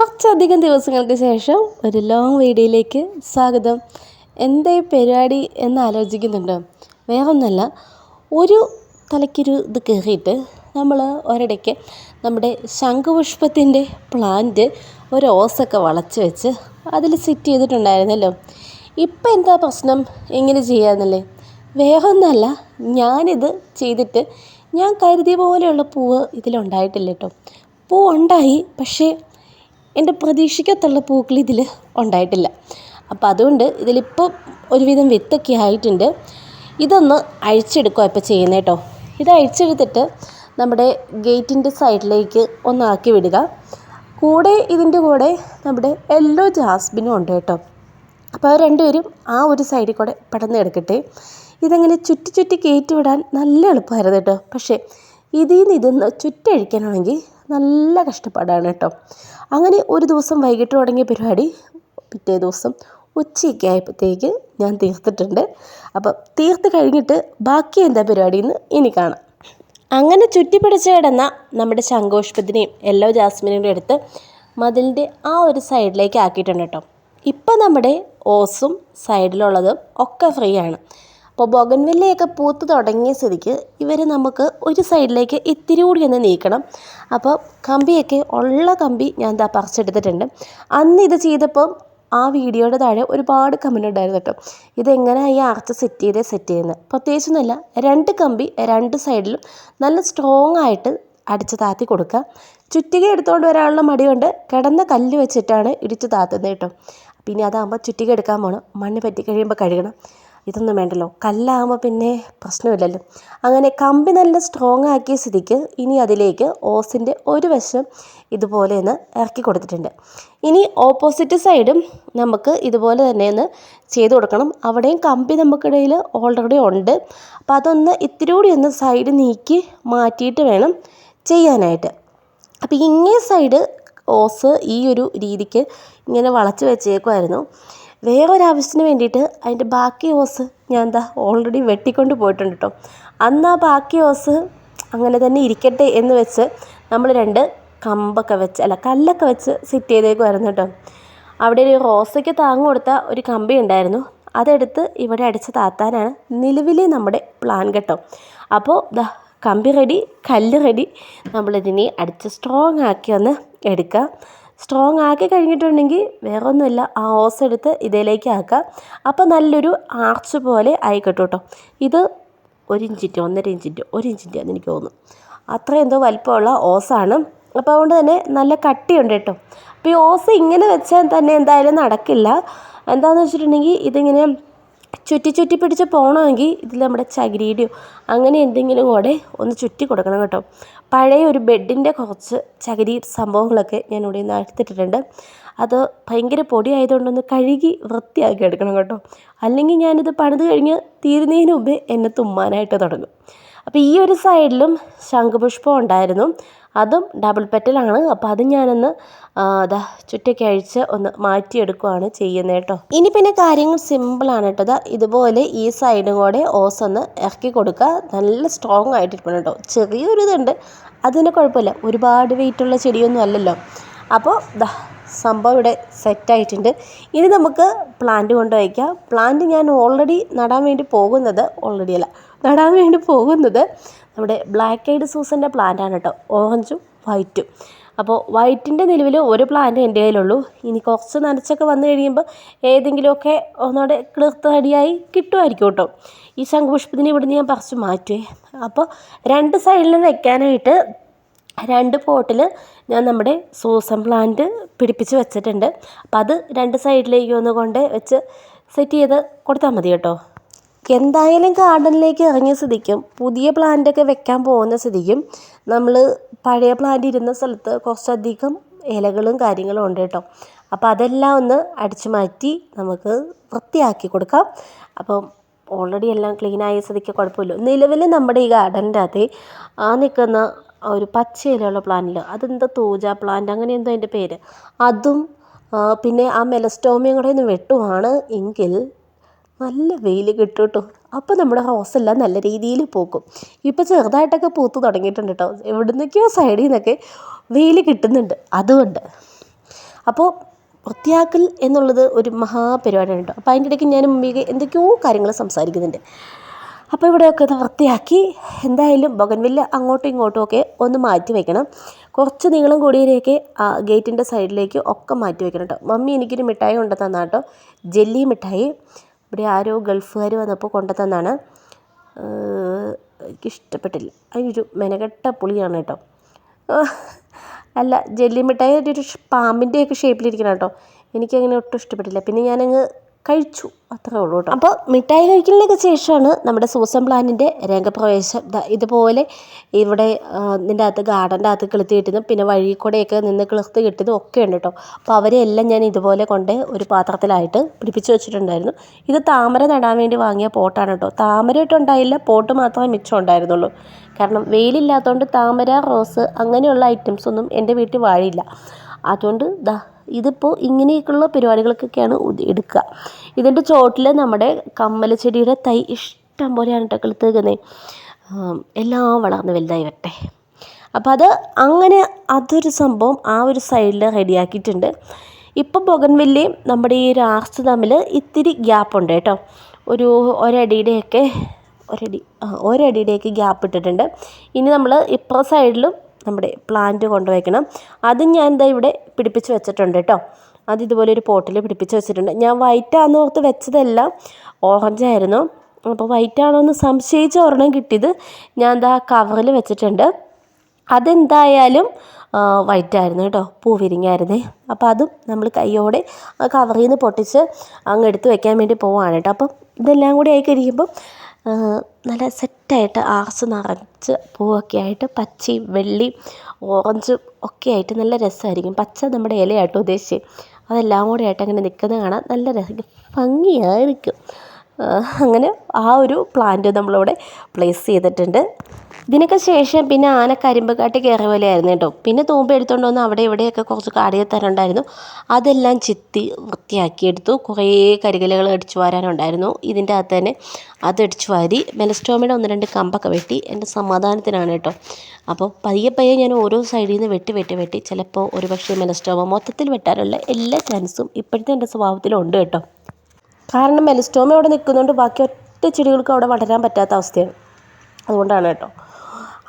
കുറച്ചധികം ദിവസങ്ങൾക്ക് ശേഷം ഒരു ലോങ് വീഡിയോയിലേക്ക് സ്വാഗതം. എന്താ പരിപാടി എന്ന് ആലോചിക്കുന്നുണ്ടോ. വേറൊന്നല്ല ഒരു തലയ്ക്കൊരു ഇത് കയറിയിട്ട് നമ്മൾ ഒരിടയ്ക്ക് നമ്മുടെ ശംഖുപുഷ്പത്തിന്റെ പ്ലാന്റ് ഒരു ഓസൊക്കെ വളച്ച് വെച്ച് അതിൽ സെറ്റ് ചെയ്തിട്ടുണ്ടായിരുന്നല്ലോ. ഇപ്പം എന്താ പ്രശ്നം? എങ്ങനെ ചെയ്യാമെന്നല്ലേ വേറൊന്നുമല്ല ഞാനിത് ചെയ്തിട്ട് ഞാൻ കരുതിയ പോലെയുള്ള പൂവ് ഇതിലുണ്ടായിട്ടില്ല കേട്ടോ. പൂ ഉണ്ടായി പക്ഷേ എന്റെ പ്രതീക്ഷിക്കത്തുള്ള പൂക്കൾ ഇതിൽ ഉണ്ടായിട്ടില്ല. അപ്പം അതുകൊണ്ട് ഇതിലിപ്പോൾ ഒരുവിധം വിത്തൊക്കെ ആയിട്ടുണ്ട്. ഇതൊന്ന് അഴിച്ചെടുക്കുക ഇപ്പോൾ ചെയ്യുന്നത് കേട്ടോ. ഇത് അഴിച്ചെടുത്തിട്ട് നമ്മുടെ ഗേറ്റിന്റെ സൈഡിലേക്ക് ഒന്ന് ആക്കി വിടുക. കൂടെ ഇതിന്റെ കൂടെ നമ്മുടെ യെല്ലോ ജാസ്മിനും ഉണ്ട് കേട്ടോ. അപ്പോൾ അവർ രണ്ടുപേരും ആ ഒരു സൈഡിൽ കൂടെ പടന്ന് എടുക്കട്ടെ ഇതങ്ങനെ ചുറ്റി ചുറ്റി കയറ്റി വിടാൻ നല്ല എളുപ്പമായിരുന്നു കേട്ടോ. പക്ഷേ ഇതിൽ നിന്ന് ഇതൊന്ന് ചുറ്റഴിക്കാനാണെങ്കിൽ നല്ല കഷ്ടപ്പാടാണ് കേട്ടോ. അങ്ങനെ ഒരു ദിവസം വൈകിട്ട് തുടങ്ങിയ പരിപാടി പിറ്റേ ദിവസം ഉച്ചയൊക്കെ ആയപ്പോഴത്തേക്ക് ഞാൻ തീർത്തിട്ടുണ്ട്. അപ്പം തീർത്ത് കഴിഞ്ഞിട്ട് ബാക്കി എന്താ പരിപാടി എന്ന് ഇനി കാണാം. അങ്ങനെ ചുറ്റിപ്പിടിച്ച് കിടന്ന നമ്മുടെ ശങ്കോഷ്പത്തിനെയും എല്ലോ ജാസ്മിനെയും കൂടെ എടുത്ത് മതിലിന്റെ ആ ഒരു സൈഡിലേക്ക് ആക്കിയിട്ടുണ്ട് കേട്ടോ. ഇപ്പം നമ്മുടെ ഓസും സൈഡിലുള്ളതും ഒക്കെ ഫ്രീ ആണ്. അപ്പോൾ ബൊഗൻവില്ലയൊക്കെ പൂത്ത് തുടങ്ങിയ സ്ഥിതിക്ക് ഇവർ നമുക്ക് ഒരു സൈഡിലേക്ക് ഇത്തിരി കൂടി ഒന്ന് നീക്കണം. അപ്പോൾ കമ്പിയൊക്കെ ഉള്ള കമ്പി ഞാൻ എന്താ പറിച്ചെടുത്തിട്ടുണ്ട്. അന്ന് ഇത് ചെയ്തപ്പോൾ ആ വീഡിയോയുടെ താഴെ ഒരുപാട് കമന്റ് ഉണ്ടായിരുന്നു കേട്ടോ. ഇതെങ്ങനെ ഈ ആർച്ച് സെറ്റ് ചെയ്തേ സെറ്റ് ചെയ്യുന്നത് പ്രത്യേകിച്ചൊന്നുമില്ല രണ്ട് കമ്പി രണ്ട് സൈഡിലും നല്ല സ്ട്രോങ് ആയിട്ട് അടിച്ച് താത്തി കൊടുക്കുക ചുറ്റിക എടുത്തുകൊണ്ട് വരാനുള്ള കൊണ്ട് കിടന്ന കല്ല് വെച്ചിട്ടാണ് ഇടിച്ച് താത്തുന്നത് കേട്ടോ. പിന്നെ അതാകുമ്പോൾ ചുറ്റിക എടുക്കാൻ പോകണം മണ്ണ് പറ്റി കഴിയുമ്പോൾ കഴുകണം. ഇതൊന്നും വേണ്ടല്ലോ. കല്ലാകുമ്പോൾ പിന്നെ പ്രശ്നമില്ലല്ലോ. അങ്ങനെ കമ്പി നല്ല സ്ട്രോങ് ആക്കിയ സ്ഥിതിക്ക് ഇനി അതിലേക്ക് ഓസിന്റെ ഒരു വശം ഇതുപോലെ ഒന്ന് ഇറക്കി കൊടുത്തിട്ടുണ്ട്. ഇനി ഓപ്പോസിറ്റ് സൈഡും നമുക്ക് ഇതുപോലെ തന്നെ ഒന്ന് ചെയ്ത് കൊടുക്കണം. അവിടെയും കമ്പി നമുക്കിടയിൽ ഓൾറെഡി ഉണ്ട്. അപ്പോൾ അതൊന്ന് ഇത്തിരി കൂടി ഒന്ന് സൈഡ് നീക്കി മാറ്റിയിട്ട് വേണം ചെയ്യാനായിട്ട്. അപ്പോൾ ഇങ്ങേ സൈഡ് ഓസ് ഈ ഒരു രീതിക്ക് ഇങ്ങനെ വളച്ച് വെച്ചേക്കുമായിരുന്നു വേറൊരാവശ്യത്തിന് വേണ്ടിയിട്ട് അതിന്റെ ബാക്കി ഓസ് ഞാൻ എന്താ ഓൾറെഡി വെട്ടിക്കൊണ്ട് പോയിട്ടുണ്ട് കേട്ടോ അന്ന് ആ ബാക്കി ഓസ് അങ്ങനെ തന്നെ ഇരിക്കട്ടെ എന്ന് വെച്ച് നമ്മൾ രണ്ട് കമ്പൊക്കെ വെച്ച് അല്ല കല്ലൊക്കെ വെച്ച് സെറ്റ് ചെയ്തേക്കുമായിരുന്നു കേട്ടോ അവിടെ ഒരു റോസയ്ക്ക് താങ്ങ് കൊടുത്ത ഒരു കമ്പി ഉണ്ടായിരുന്നു. അതെടുത്ത് ഇവിടെ അടിച്ച് താത്താനാണ് നിലവിലെ നമ്മുടെ പ്ലാൻ കേട്ടോ. അപ്പോൾ ദാ കമ്പി റെഡി കല്ല് റെഡി നമ്മളിതിനെ അടിച്ച് സ്ട്രോങ് ആക്കി ഒന്ന് എടുക്കുക സ്ട്രോങ് ആക്കി കഴിഞ്ഞിട്ടുണ്ടെങ്കിൽ വേറെ ഒന്നുമില്ല ആ ഓസ് എടുത്ത് ഇതിലേക്ക് ആക്കുക. അപ്പോൾ നല്ലൊരു ആർച്ച് പോലെ ആയി കേട്ടോ. ഇത് ഒരു ഇഞ്ചിന്റെ ഒന്നര ഇഞ്ചിന്റെ ഒരു ഇഞ്ചിന്റെ എന്ന് എനിക്ക് തോന്നുന്നു. അത്ര എന്തോ വലിപ്പമുള്ള ഓസാണ് അപ്പോൾ അതുകൊണ്ട് തന്നെ നല്ല കട്ടിയുണ്ട് കേട്ടോ. അപ്പോൾ ഈ ഓസ് ഇങ്ങനെ വെച്ചാൽ തന്നെ എന്തായാലും നടക്കില്ല. എന്താണെന്ന് വെച്ചിട്ടുണ്ടെങ്കിൽ ഇതിങ്ങനെ ചുറ്റി ചുറ്റി പിടിച്ച് പോകണമെങ്കിൽ ഇതിൽ നമ്മുടെ ചകിരിയുടെയോ അങ്ങനെ എന്തെങ്കിലും കൂടെ ഒന്ന് ചുറ്റി കൊടുക്കണം കേട്ടോ. പഴയ ഒരു ബെഡിന്റെ കുറച്ച് ചകിരി സംഭവങ്ങളൊക്കെ ഞാൻ ഇവിടെ നിന്ന് എടുത്തിട്ടിട്ടുണ്ട്. അത് ഭയങ്കര പൊടി ആയതുകൊണ്ടൊന്ന് കഴുകി വൃത്തിയാക്കി എടുക്കണം കേട്ടോ. അല്ലെങ്കിൽ ഞാനിത് പണിത് കഴിഞ്ഞ് തീരുന്നതിന് മുമ്പേ എന്നെ തുമ്മാനായിട്ട് തുടങ്ങും. അപ്പോൾ ഈ ഒരു സൈഡിലും ശംഖുപുഷ്പം ഉണ്ടായിരുന്നു. അതും ഡബിൾ പെറ്റലാണ് അപ്പോൾ അത് ഞാനൊന്ന് അതാ ചുറ്റൊക്കെ അഴിച്ച് ഒന്ന് മാറ്റിയെടുക്കുകയാണ് ചെയ്യുന്നത് കേട്ടോ. ഇനി പിന്നെ കാര്യങ്ങൾ സിമ്പിളാണ് കേട്ടോ. ദാ ഇതുപോലെ ഈ സൈഡും കൂടെ ഓസ് ഒന്ന് ഇറക്കി കൊടുക്കുക. നല്ല സ്ട്രോങ് ആയിട്ടിരിക്കണം കേട്ടോ. ചെറിയൊരു ഇതുണ്ട്. അതിന് കുഴപ്പമില്ല. ഒരുപാട് വെയിറ്റുള്ള ചെടിയൊന്നും അല്ലല്ലോ. അപ്പോൾ ദാ സംഭവം ഇവിടെ സെറ്റായിട്ടുണ്ട് ഇനി നമുക്ക് പ്ലാന്റ് കൊണ്ട് വയ്ക്കാം. പ്ലാന്റ് ഞാൻ ഓൾറെഡി നടാൻ വേണ്ടി പോകുന്നത് ഓൾറെഡി അല്ല. നടാൻ വേണ്ടി പോകുന്നത് നമ്മുടെ ബ്ലാക്ക് ഐഡ് സൂസന്റെ പ്ലാന്റാണ് കേട്ടോ ഓറഞ്ചും വൈറ്റും അപ്പോൾ വൈറ്റിന്റെ നിലവിൽ ഒരു പ്ലാന്റ് എന്റെ കയ്യിലുള്ളൂ. ഇനി കുറച്ച് നനച്ചൊക്കെ വന്നു കഴിയുമ്പോൾ ഏതെങ്കിലുമൊക്കെ ഒന്നുകൂടെ കിളിർത്ത് അടിയായി കിട്ടുമായിരിക്കും കേട്ടോ ഈ ശംഖുപുഷ്പത്തിന് ഇവിടുന്ന് ഞാൻ പറിച്ച് മാറ്റുവേ. അപ്പോൾ രണ്ട് സൈഡിൽ വെക്കാനായിട്ട് രണ്ട് പോട്ടിൽ ഞാൻ നമ്മുടെ സൂസൻ പ്ലാന്റ് പിടിപ്പിച്ച് വെച്ചിട്ടുണ്ട്. അപ്പോൾ അത് രണ്ട് സൈഡിലേക്ക് ഒന്ന് കൊണ്ട് വെച്ച് സെറ്റ് ചെയ്ത് കൊടുത്താൽ മതി കേട്ടോ. എന്തായാലും ഗാർഡനിലേക്ക് ഇറങ്ങിയ സ്ഥിതിക്കും പുതിയ പ്ലാന്റൊക്കെ വെക്കാൻ പോകുന്ന സ്ഥിതിക്കും നമ്മൾ പഴയ പ്ലാന്റ് ഇരുന്ന സ്ഥലത്ത് കുറച്ചധികം ഇലകളും കാര്യങ്ങളും ഉണ്ട് കേട്ടോ. അപ്പോൾ അതെല്ലാം ഒന്ന് അടിച്ചു മാറ്റി നമുക്ക് വൃത്തിയാക്കി കൊടുക്കാം. അപ്പം ഓൾറെഡി എല്ലാം ക്ലീൻ ആയ സ്ഥിതിക്ക് കുഴപ്പമില്ല. നിലവിൽ നമ്മുടെ ഈ ഗാർഡന്റെ അകത്ത് ആ നിൽക്കുന്ന ഒരു പച്ച ഇലയുള്ള പ്ലാന്റിൽ അതെന്താ തൂജ പ്ലാന്റ് അങ്ങനെ എന്തോ അതിന്റെ പേര്. അതും പിന്നെ ആ മെലസ്റ്റോമിയും കൂടെ ഒന്ന് വെട്ടുവാണ് എങ്കിൽ നല്ല വെയിൽ കിട്ടും കേട്ടോ അപ്പോൾ നമ്മുടെ റോസെല്ലാം നല്ല രീതിയിൽ പൂക്കും. ഇപ്പോൾ ചെറുതായിട്ടൊക്കെ പൂത്ത് തുടങ്ങിയിട്ടുണ്ട് കേട്ടോ എവിടെ നിന്നൊക്കെയോ സൈഡിൽ നിന്നൊക്കെ വെയിൽ കിട്ടുന്നുണ്ട്. അതുകൊണ്ട്. അപ്പോൾ വൃത്തിയാക്കൽ എന്നുള്ളത് ഒരു മഹാപരിപാടിയാണ് കേട്ടോ അപ്പോൾ അതിന്റെ ഇടയ്ക്ക് ഞാൻ മുമ്പേ എന്തൊക്കെയോ കാര്യങ്ങൾ സംസാരിക്കുന്നുണ്ട്. അപ്പോൾ ഇവിടെയൊക്കെ അത് വൃത്തിയാക്കി എന്തായാലും ബൊഗൻവില്ല അങ്ങോട്ടും ഇങ്ങോട്ടും ഒക്കെ ഒന്ന് മാറ്റി വെക്കണം. കുറച്ച് നീളം കൂടിയവരെയൊക്കെ ആ ഗേറ്റിന്റെ സൈഡിലേക്ക് ഒക്കെ മാറ്റി വെക്കണം കേട്ടോ മമ്മി എനിക്കൊരു മിഠായി കൊണ്ടു തന്നാട്ടോ ജെല്ലി മിഠായി. ഇവിടെ ആരോ ഗൾഫുകാർ വന്നപ്പോൾ കൊണ്ടു എനിക്കിഷ്ടപ്പെട്ടില്ല. അതിനൊരു മെനകെട്ട പുളിയാണ് കേട്ടോ. അല്ല ജെല്ലി മിഠായി ഒരു പാമ്പിന്റെയൊക്കെ ഷേപ്പിലിരിക്കണം കേട്ടോ. എനിക്കങ്ങനെ ഒട്ടും ഇഷ്ടപ്പെട്ടില്ല. പിന്നെ ഞാനങ്ങ് കഴിച്ചു. അത്രേ ഉള്ളൂ കേട്ടോ. അപ്പോൾ മിഠായി കഴിക്കലിനൊക്കെ ശേഷമാണ് നമ്മുടെ സൂസൻ പ്ലാനിന്റെ രംഗപ്രവേശം. ഇതുപോലെ ഇവിടെ ഇതിന്റെ അകത്ത് ഗാർഡന്റെ അകത്ത് കിളുത്തി കിട്ടുന്നതും പിന്നെ വഴി കൂടെയൊക്കെ നിന്ന് കിളുത്ത് കിട്ടിയതും ഒക്കെ ഉണ്ട് കേട്ടോ. അപ്പോൾ അവരെല്ലാം ഞാൻ ഇതുപോലെ കൊണ്ട് ഒരു പാത്രത്തിലായിട്ട് പിടിപ്പിച്ച് വെച്ചിട്ടുണ്ടായിരുന്നു. ഇത് താമര നടാൻ വേണ്ടി വാങ്ങിയ പോട്ടാണ് കേട്ടോ. താമര ഇട്ടുണ്ടായില്ല പോട്ട് മാത്രമേ മിച്ചം ഉണ്ടായിരുന്നുള്ളൂ. കാരണം വെയിലില്ലാത്തതുകൊണ്ട് താമര റോസ് അങ്ങനെയുള്ള ഐറ്റംസ് ഒന്നും എന്റെ വീട്ടിൽ വാഴയില്ല അതുകൊണ്ട് ദാ ഇതിപ്പോൾ ഇങ്ങനെയൊക്കെയുള്ള പരിപാടികൾക്കൊക്കെയാണ് എടുക്കുക. ഇതിന്റെ ചോട്ടിൽ നമ്മുടെ കമ്മല ചെടിയുടെ തൈ ഇഷ്ടം പോലെയാണ് കേട്ടോ കിളുത്തേക്കുന്നത് എല്ലാം വളർന്ന് വലുതായി വരട്ടെ അപ്പോൾ അത് അങ്ങനെ അതൊരു സംഭവം ആ ഒരു സൈഡിൽ റെഡിയാക്കിയിട്ടുണ്ട് ഇപ്പം ബൊഗൻവില്ലയും നമ്മുടെ ഈ രാസ് തമ്മിൽ ഇത്തിരി ഗ്യാപ്പുണ്ട് കേട്ടോ. ഒരു ഒരടിയുടെയൊക്കെ ഒരടി ഒരടിയുടെയൊക്കെ ഗ്യാപ്പ് ഇട്ടിട്ടുണ്ട്. ഇനി നമ്മൾ ഇപ്പുറ സൈഡിലും നമ്മുടെ പ്ലാന്റ് കൊണ്ടുവയ്ക്കണം. അതും ഞാൻ എന്താ ഇവിടെ പിടിപ്പിച്ച് വെച്ചിട്ടുണ്ട് കേട്ടോ. അത് ഇതുപോലെ ഒരു പോട്ടിൽ പിടിപ്പിച്ച് വെച്ചിട്ടുണ്ട്. ഞാൻ വൈറ്റാന്ന് ഓർത്ത് വെച്ചതെല്ലാം ഓറഞ്ച് ആയിരുന്നു. അപ്പോൾ വൈറ്റ് ആണോ എന്ന് സംശയിച്ച ഒരെണ്ണം കിട്ടിയത് ഞാൻ എന്താ കവറിൽ വെച്ചിട്ടുണ്ട്. അതെന്തായാലും വൈറ്റ് ആയിരുന്നു കേട്ടോ. പൂവിരിങ്ങായിരുന്നേ അപ്പോൾ അതും നമ്മൾ കൈയോടെ കവറിൽ നിന്ന് പൊട്ടിച്ച് അങ്ങ് എടുത്ത് വെക്കാൻ വേണ്ടി പോവാണ് കേട്ടോ. അപ്പം ഇതെല്ലാം കൂടി ആയി കഴിയുമ്പം നല്ല സെറ്റായിട്ട് ആർസ് നിറച്ച് പൂവൊക്കെ ആയിട്ട് പച്ചയും വെള്ളയും ഓറഞ്ചും ഒക്കെ ആയിട്ട് നല്ല രസമായിരിക്കും. പച്ച നമ്മുടെ ഇലയാട്ടോ ഉദ്ദേശിച്ചത് അതെല്ലാം കൂടെ ആയിട്ട് അങ്ങനെ നിൽക്കുന്നത് കാണാൻ നല്ല രസം ഭംഗിയായിരിക്കും. അങ്ങനെ ആ ഒരു പ്ലാന്റ് നമ്മളിവിടെ പ്ലേസ് ചെയ്തിട്ടുണ്ട്. ഇതിനൊക്കെ ശേഷം പിന്നെ ആന കരിമ്പക്കാട്ട് കയറിയ പോലെയായിരുന്നു കേട്ടോ. പിന്നെ തൂമ്പ എടുത്തുകൊണ്ട് വന്ന് അവിടെ ഇവിടെയൊക്കെ കുറച്ച് കാടിയത്തരുണ്ടായിരുന്നു അതെല്ലാം ചിത്തി വൃത്തിയാക്കിയെടുത്തു. കുറേ കരികലകൾ അടിച്ചു വാരാനുണ്ടായിരുന്നു. ഇതിന്റെ അകത്ത് തന്നെ അതടിച്ചു വാരി മെലസ്റ്റോമയുടെ ഒന്ന് രണ്ട് കമ്പൊക്കെ വെട്ടി എന്റെ സമാധാനത്തിനാണ് കേട്ടോ. അപ്പോൾ പയ്യെ പയ്യെ ഞാൻ ഓരോ സൈഡിൽ നിന്ന് വെട്ടി വെട്ടി വെട്ടി ചിലപ്പോൾ ഒരു പക്ഷേ മെലസ്റ്റോമ മൊത്തത്തിൽ വെട്ടാനുള്ള എല്ലാ ചാൻസും ഇപ്പോഴത്തെ എന്റെ സ്വഭാവത്തിലുണ്ട് കേട്ടോ. കാരണം മെലസ്റ്റോമ അവിടെ നിൽക്കുന്നതുകൊണ്ട് ബാക്കി ഒറ്റ ചെടികൾക്കും അവിടെ വളരാൻ പറ്റാത്ത അവസ്ഥയാണ്. അതുകൊണ്ടാണ് കേട്ടോ.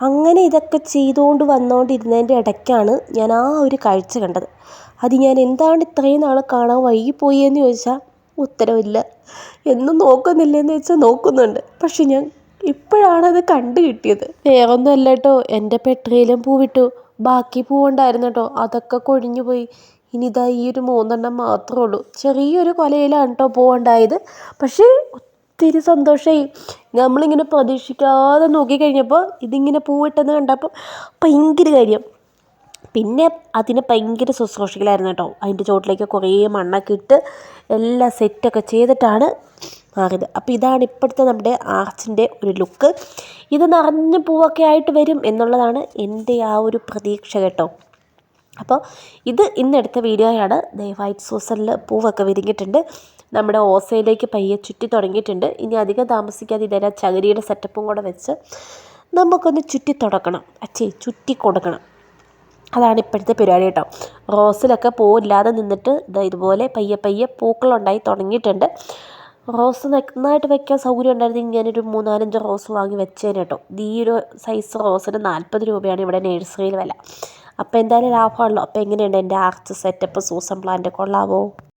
അങ്ങനെ ഇതൊക്കെ ചെയ്തുകൊണ്ട് വന്നുകൊണ്ടിരുന്നതിന്റെ ഇടയ്ക്കാണ് ഞാൻ ആ ഒരു കാഴ്ച കണ്ടത്. അത് ഞാൻ എന്താണ് ഇത്രയും നാൾ കാണാൻ വൈകിപ്പോയി എന്ന് ചോദിച്ചാൽ ഉത്തരവില്ല. എന്നും നോക്കുന്നില്ലെന്ന് വെച്ചാൽ നോക്കുന്നുണ്ട്. പക്ഷെ ഞാൻ ഇപ്പോഴാണ് അത് കണ്ടു കിട്ടിയത്. വേറൊന്നുമല്ല കേട്ടോ എന്റെ പെട്രയിലും പൂവിട്ടു. ബാക്കി പൂവുണ്ടായിരുന്നു കേട്ടോ അതൊക്കെ കൊഴിഞ്ഞു പോയി. ഇനി ഇതാ ഈ ഒരു മൂന്നെണ്ണം മാത്രമേ ഉള്ളൂ. ചെറിയൊരു കൊലയിലാണ് കേട്ടോ പൂവുണ്ടായത്. പക്ഷേ ഒത്തിരി സന്തോഷമായി നമ്മളിങ്ങനെ പ്രതീക്ഷിക്കാതെ നോക്കിക്കഴിഞ്ഞപ്പോൾ ഇതിങ്ങനെ പൂവിട്ടെന്ന് കണ്ടപ്പോൾ ഭയങ്കര കാര്യം. പിന്നെ അതിന് ഭയങ്കര ശുശ്രൂഷകളായിരുന്നു കേട്ടോ. അതിന്റെ ചോട്ടിലേക്ക് കുറേ മണ്ണൊക്കെ ഇട്ട് എല്ലാം സെറ്റൊക്കെ ചെയ്തിട്ടാണ് മാറിയത്. അപ്പോൾ ഇതാണ് ഇപ്പോഴത്തെ നമ്മുടെ ആർച്ചിന്റെ ഒരു ലുക്ക്. ഇത് നിറഞ്ഞ പൂവൊക്കെ ആയിട്ട് വരും എന്നുള്ളതാണ് എന്റെ ആ ഒരു പ്രതീക്ഷ കേട്ടോ. അപ്പോൾ ഇത് ഇന്നെടുത്ത വീഡിയോയാണ്. ദയവായിട്ട് സൂസനിൽ പൂവൊക്കെ വിരിഞ്ഞിട്ടുണ്ട്. നമ്മുടെ ഓസയിലേക്ക് പയ്യെ ചുറ്റി തുടങ്ങിയിട്ടുണ്ട്. ഇനി അധികം താമസിക്കാതെ ഇതേ ചകിരിയുടെ സെറ്റപ്പും കൂടെ വെച്ച് നമുക്കൊന്ന് ചുറ്റി തുടക്കണം അച്ഛേ ചുറ്റി കൊടുക്കണം. അതാണ് ഇപ്പോഴത്തെ പരിപാടി കേട്ടോ. റോസിലൊക്കെ പൂവില്ലാതെ നിന്നിട്ട് ഇതാ ഇതുപോലെ പയ്യെ പയ്യെ പൂക്കളുണ്ടായി തുടങ്ങിയിട്ടുണ്ട്. റോസ് നന്നായിട്ട് വെക്കാൻ സൗകര്യം ഉണ്ടായിരുന്നെങ്കിൽ ഞാനൊരു മൂന്നാലഞ്ച് റോസ് വാങ്ങി വെച്ചേനെ കേട്ടോ. ഈ ഒരു സൈസ് റോസിന് നാൽപ്പത് രൂപയാണ് ഇവിടെ നേഴ്സറിയിൽ വില. അപ്പോൾ എന്തായാലും ലാഭമാണല്ലോ. അപ്പോൾ എങ്ങനെയുണ്ട് എന്റെ ആർച്ച് സെറ്റപ്പ് സൂസൻ പ്ലാന്റ് കൊള്ളാവോ?